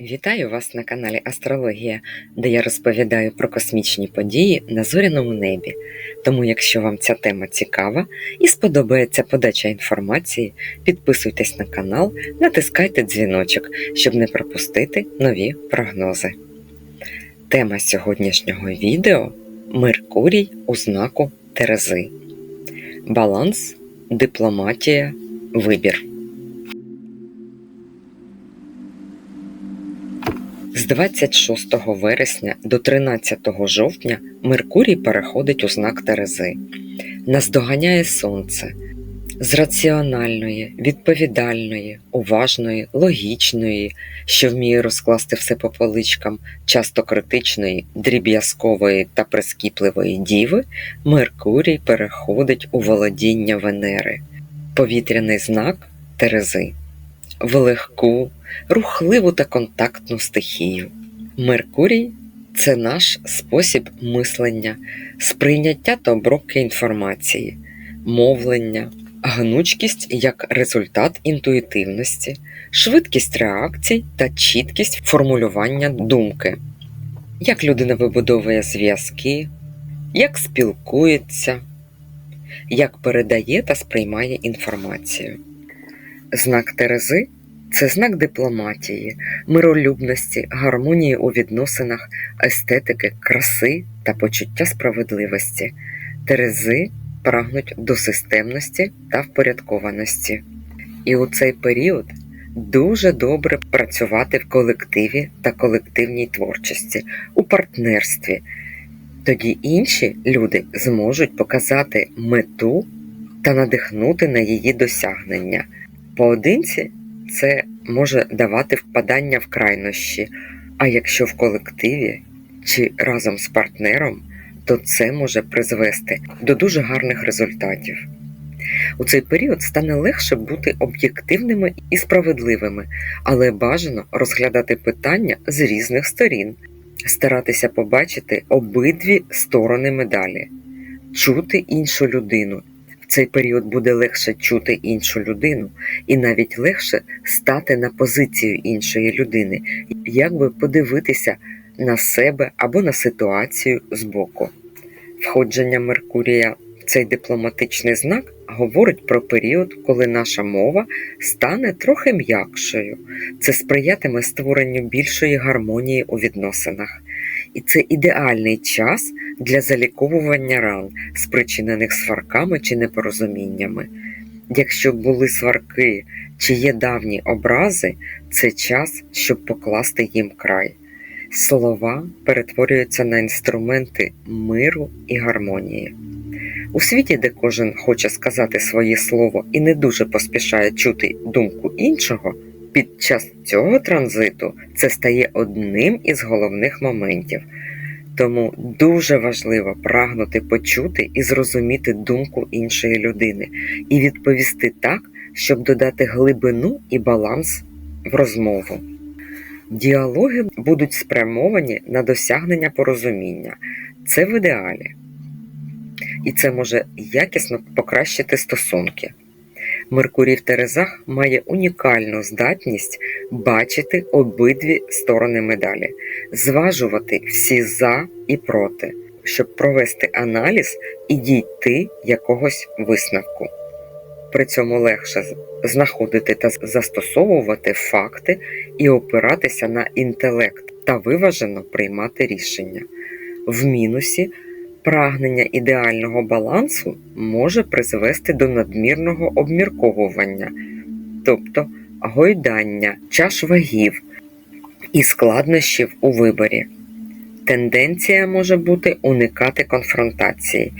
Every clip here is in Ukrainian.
Вітаю вас на каналі Астрологія, де я розповідаю про космічні події на зоряному небі. Тому, якщо вам ця тема цікава і сподобається подача інформації, підписуйтесь на канал, натискайте дзвіночок, щоб не пропустити нові прогнози. Тема сьогоднішнього відео Меркурій у знаку Терези. Баланс, дипломатія, вибір. 26 вересня до 13 жовтня Меркурій переходить у знак Терези, наздоганяє Сонце. З раціональної, відповідальної, уважної, логічної, що вміє розкласти все по поличкам, часто критичної, дріб'язкової та прискіпливої діви, Меркурій переходить у володіння Венери, повітряний знак Терези, в легку, рухливу та контактну стихію. Меркурій це наш спосіб мислення, сприйняття та обробки інформації, мовлення, гнучкість як результат інтуїтивності, швидкість реакцій та чіткість формулювання думки, як людина вибудовує зв'язки, як спілкується, як передає та сприймає інформацію. Знак Терези це знак дипломатії, миролюбності, гармонії у відносинах, естетики, краси та почуття справедливості. Терези прагнуть до системності та впорядкованості. І у цей період дуже добре працювати в колективі та колективній творчості, у партнерстві. Тоді інші люди зможуть показати мету та надихнути на її досягнення. Поодинці це може давати впадання в крайнощі, а якщо в колективі чи разом з партнером, то це може призвести до дуже гарних результатів. У цей період стане легше бути об'єктивними і справедливими, але бажано розглядати питання з різних сторін, старатися побачити обидві сторони медалі, чути іншу людину цей період буде легше чути іншу людину, і навіть легше стати на позицію іншої людини, якби подивитися на себе або на ситуацію збоку. Входження Меркурія в цей дипломатичний знак говорить про період, коли наша мова стане трохи м'якшою. Це сприятиме створенню більшої гармонії у відносинах. І це ідеальний час для заліковування ран, спричинених сварками чи непорозуміннями. Якщо були сварки чи є давні образи, це час, щоб покласти їм край. Слова перетворюються на інструменти миру і гармонії. У світі, де кожен хоче сказати своє слово і не дуже поспішає чути думку іншого, під час цього транзиту це стає одним із головних моментів. Тому дуже важливо прагнути почути і зрозуміти думку іншої людини і відповісти так, щоб додати глибину і баланс в розмову. Діалоги будуть спрямовані на досягнення порозуміння. Це в ідеалі. І це може якісно покращити стосунки. Меркурій в Терезах має унікальну здатність бачити обидві сторони медалі, зважувати всі за і проти, щоб провести аналіз і дійти якогось висновку. При цьому легше знаходити та застосовувати факти і опиратися на інтелект та виважено приймати рішення. В мінусі Прагнення ідеального балансу може призвести до надмірного обмірковування, тобто гойдання чаш вагів і складнощів у виборі. Тенденція може бути уникати конфронтації,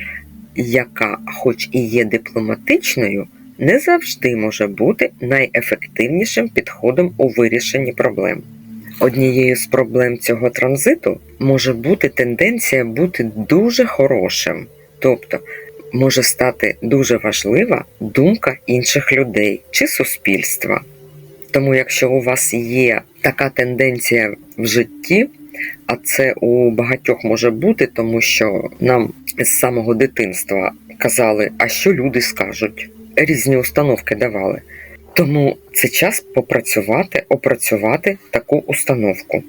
яка, хоч і є дипломатичною, не завжди може бути найефективнішим підходом у вирішенні проблем. Однією з проблем цього транзиту може бути тенденція бути дуже хорошим, тобто може стати дуже важлива думка інших людей чи суспільства. Тому, якщо у вас є така тенденція в житті, а це у багатьох може бути, тому що нам з самого дитинства казали, а що люди скажуть, різні установки давали. Тому це час попрацювати, опрацювати таку установку.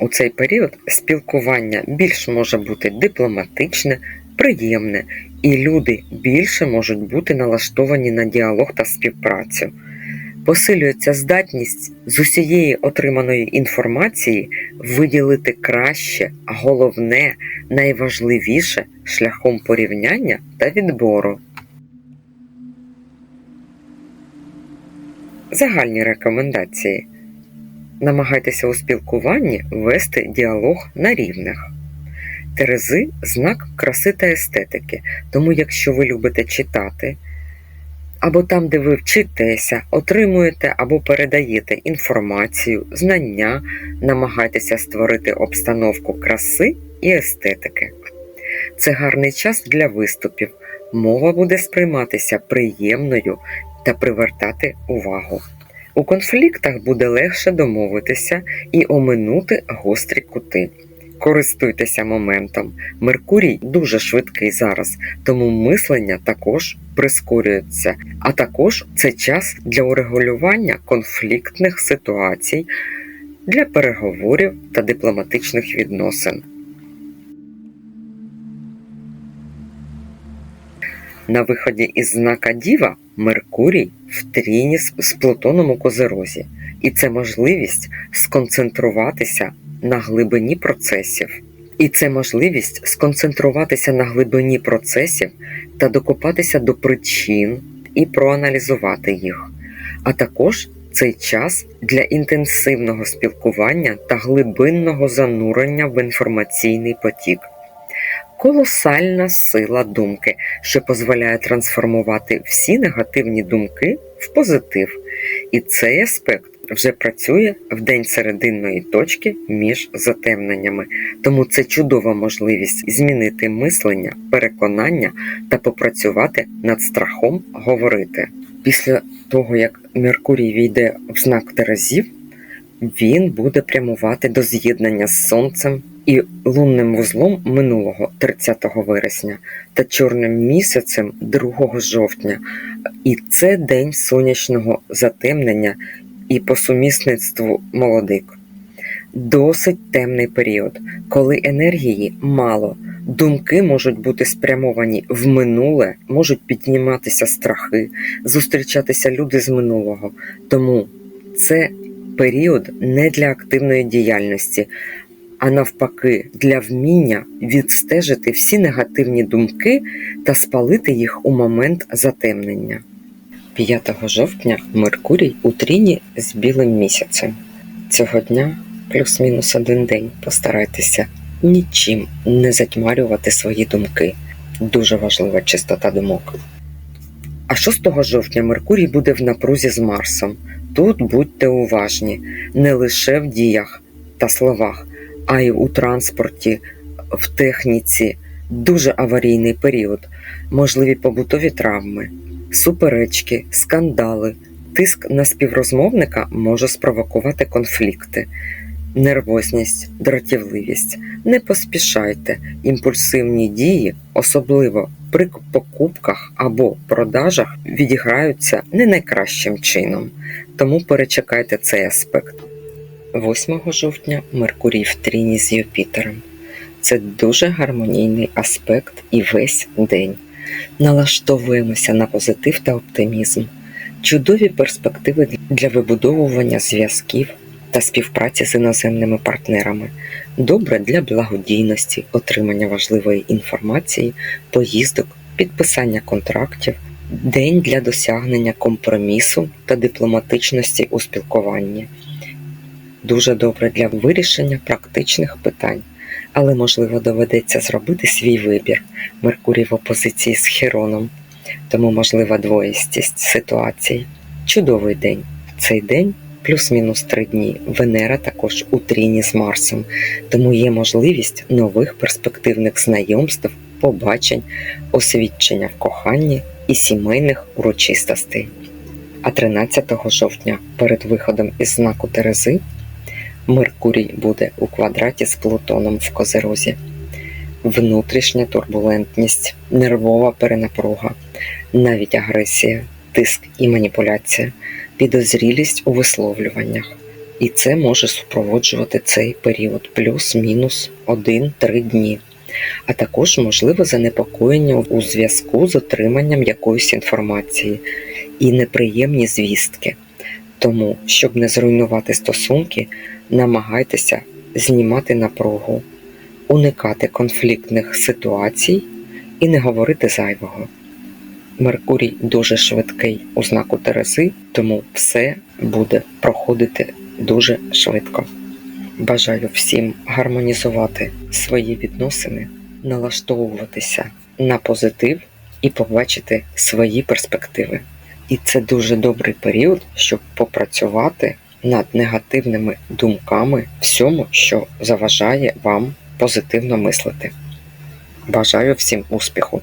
У цей період спілкування більш може бути дипломатичне, приємне, і люди більше можуть бути налаштовані на діалог та співпрацю. Посилюється здатність з усієї отриманої інформації виділити краще, головне, найважливіше шляхом порівняння та відбору. Загальні рекомендації. Намагайтеся у спілкуванні вести діалог на рівних. Терези знак краси та естетики, тому якщо ви любите читати, або там, де ви вчитеся, отримуєте або передаєте інформацію, знання, намагайтеся створити обстановку краси і естетики. Це гарний час для виступів. Мова буде сприйматися приємною та привертати увагу. У конфліктах буде легше домовитися і оминути гострі кути. Користуйтеся моментом. Меркурій дуже швидкий зараз, тому мислення також прискорюється, а також це час для урегулювання конфліктних ситуацій, для переговорів та дипломатичних відносин. На виході із знака Діва Меркурій в тріні з Плутоном у Козерозі, і це можливість сконцентруватися на глибині процесів. І це можливість сконцентруватися на глибині процесів та докопатися до причин і проаналізувати їх, а також цей час для інтенсивного спілкування та глибинного занурення в інформаційний потік. Колосальна сила думки, що дозволяє трансформувати всі негативні думки в позитив. І цей аспект вже працює в день серединної точки між затемненнями, тому це чудова можливість змінити мислення, переконання та попрацювати над страхом говорити. Після того, як Меркурій війде в знак Терезів, він буде прямувати до з'єднання з Сонцем і лунним вузлом минулого 30 вересня та чорним місяцем 2 жовтня. І це день сонячного затемнення і по сумісництву молодик. Досить темний період, коли енергії мало, думки можуть бути спрямовані в минуле, можуть підніматися страхи, зустрічатися люди з минулого. Тому це період не для активної діяльності, а навпаки, для вміння відстежити всі негативні думки та спалити їх у момент затемнення. 5 жовтня Меркурій у тріні з білим місяцем. Цього дня плюс-мінус один день постарайтеся нічим не затьмарювати свої думки. Дуже важлива чистота думок. А 6 жовтня Меркурій буде в напрузі з Марсом. Тут будьте уважні не лише в діях та словах, а й у транспорті, в техніці. Дуже аварійний період, можливі побутові травми, суперечки, скандали, тиск на співрозмовника може спровокувати конфлікти, нервозність, дратівливість. Не поспішайте, імпульсивні дії, особливо при покупках або продажах, відіграються не найкращим чином, тому перечекайте цей аспект. 8 жовтня Меркурій в тріні з Юпітером. Це дуже гармонійний аспект і весь день. Налаштовуємося на позитив та оптимізм, чудові перспективи для вибудовування зв'язків та співпраці з іноземними партнерами, добре для благодійності, отримання важливої інформації, поїздок, підписання контрактів, день для досягнення компромісу та дипломатичності у спілкуванні. Дуже добре для вирішення практичних питань але, можливо, доведеться зробити свій вибір. Меркурій в опозиції з Хероном, тому можлива двоїстість ситуацій. Чудовий день. Цей день плюс-мінус три дні. Венера також у тріні з Марсом, тому є можливість нових перспективних знайомств, побачень, освідчення в коханні і сімейних урочистостей. А 13 жовтня перед виходом із знаку Терези Меркурій буде у квадраті з Плутоном в Козерозі. Внутрішня турбулентність, нервова перенапруга, навіть агресія, тиск і маніпуляція. Підозрілість у висловлюваннях. І це може супроводжувати цей період плюс-мінус 1-3 дні, а також можливо занепокоєння у зв'язку з отриманням якоїсь інформації і неприємні звістки. Тому, щоб не зруйнувати стосунки, намагайтеся знімати напругу, уникати конфліктних ситуацій і не говорити зайвого. Меркурій дуже швидкий у знаку Терези, тому все буде проходити дуже швидко. Бажаю всім гармонізувати свої відносини, налаштовуватися на позитив і побачити свої перспективи. І це дуже добрий період, щоб попрацювати над негативними думками всьому, що заважає вам позитивно мислити. Бажаю всім успіху!